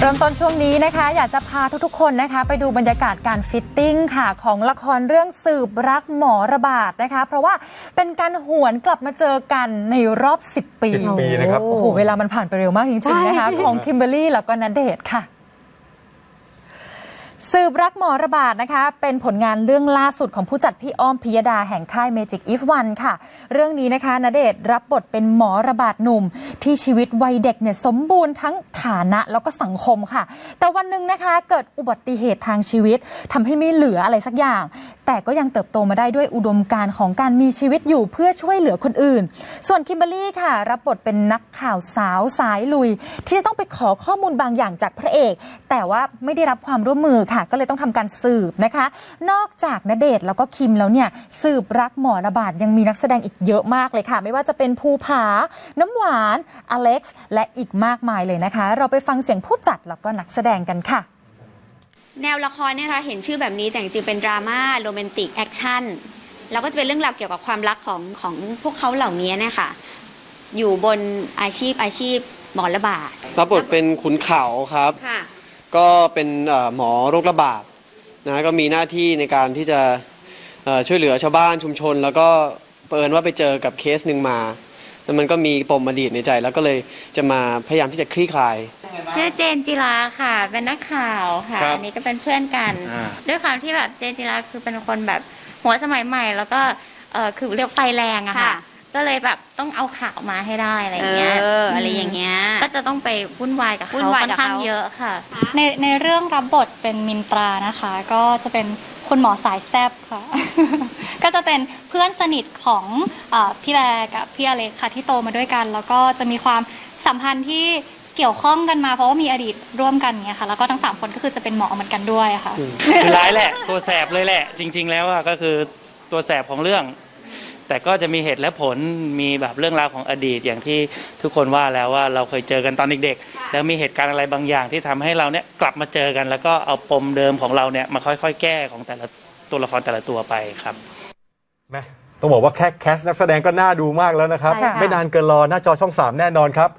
เริ่มต้นช่วงนี้นะคะ อยากจะพาทุกๆคนนะคะ ไปดูบรรยากาศการฟิตติ้งค่ะ ของละครเรื่องสืบรักหมอระบาดนะคะ เพราะว่าเป็นการหวนกลับมาเจอกันในรอบ 10 ปี10ปีนะครับ โอ้โหเวลามันผ่านไปเร็วมากจริงๆนะคะ ของคิมเบอรรี่แล้วก็นันเดชน์ค่ะ สืบรักหมอระบาดนะคะ เป็นผลงานเรื่องล่าสุดของผู้จัดพี่อ้อมพิยดาแห่งค่าย Magic If One ค่ะ เรื่องนี้นะคะณเดชน์รับบทเป็นหมอระบาดหนุ่ม ที่ชีวิตวัยเด็กเนี่ยสมบูรณ์ทั้งฐานะแล้วก็สังคมค่ะ แต่วันหนึ่งนะคะเกิดอุบัติเหตุทางชีวิตทำให้ไม่เหลืออะไรสักอย่าง แต่ก็ยังเติบโตมาได้ด้วยอุดมการณ์ของการมีชีวิตอยู่เพื่อช่วยเหลือคนอื่น ส่วนคิมเบอรี่ค่ะ รับบทเป็นนักข่าวสาวสายลุย ที่จะต้องไปขอข้อมูลบางอย่างจากพระเอก แต่ว่าไม่ได้รับความร่วมมือค่ะ ก็เลยต้องทำการสืบนะคะ นอกจากณเดชแล้วก็คิมแล้วเนี่ยสืบรักหมอระบาดยังมีนักแสดงอีกเยอะมากเลยค่ะ ไม่ว่าจะเป็นภูผา น้ำหวาน อเล็กซ์ และอีกมากมายเลยนะคะ เราไปฟังเสียงผู้จัดแล้วก็นักแสดงกันค่ะ แนวละครเนี่ยนะคะเห็นชื่อแบบนี้แต่จริงๆเป็นดราม่าโรแมนติกแอคชั่นแล้วก็จะเป็นเรื่องราวเกี่ยวกับความรักของของพวกเขาเหล่านี้เนี่ยค่ะอยู่บนอาชีพอาชีพหมอระบาดรับบทเป็นขุนเขาครับ ค่ะ ก็เป็นเอ่อหมอโรคระบาดนะก็มีหน้าที่ในการที่จะเอ่อช่วยเหลือชาวบ้านชุมชน แล้วก็เปิญว่าไปเจอกับเคสหนึ่งมา แล้วมันก็มีปมอดีตในใจ แล้วก็เลยจะมาพยายามที่จะคลี่คลาย ชื่อเจนจิราค่ะ เป็นนักข่าวค่ะครับอันนี้ก็เป็นเพื่อนกัน อ่า ด้วยความที่แบบเจนจิราคือเป็นคนแบบหัวสมัยใหม่ แล้วก็เออคือเรียกไฟแรงอะค่ะ ค่ะ ก็เลยแบบต้องเอาข่าวมาให้ได้อะไรอเอย่างเงี้ยออะไรอย่างเงี้ย ก็จะต้องไปวุ่นวายกับวุ่เขานวายค่อนกับข้างเขา เยอะค่ะ ในในเรื่องรับบทเป็นมินตรานะคะ ก็จะเป็นคุณหมอสายแซบค่ะก็จะ เป็นเพื่อนสนิทของเออพี่แบร์กับพี่อเล็กค่ะที่โตมาด้วยกัน แล้วก็จะมีความสัมพันธ์ที่เกี่ยวข้องกันมาเพราะว่ามีอดีตร่วมกันเนี่ยค่ะ แล้วก็ทั้งสามคนก็คือจะเป็นหมอเหมือนกันด้วยค่ะ คือร้ายแหละ ตัวแสบเลยแหละ จริง ๆ แล้วอะก็คือตัวแสบของเรื่อง แต่ก็จะมีเหตุและผลมีแบบเรื่องราวของอดีตอย่างที่ทุกคนว่าแล้วว่าเราเคยเจอกันตอนเด็กๆแล้วมีเหตุการณ์อะไรบางอย่างที่ทำให้เราเนี่ยกลับมาเจอกัน แล้วก็เอาปมเดิมของเราเนี่ยมาค่อย ๆ แก้ของแต่ละตัวละครแต่ละตัวไปครับ แม่ต้องบอกว่าแค่แคสนักแสดงก็น่าดูมากแล้วนะครับ ใช่ค่ะ ไม่นานเกินรอหน้าจอช่อง 3 แน่นอนครับ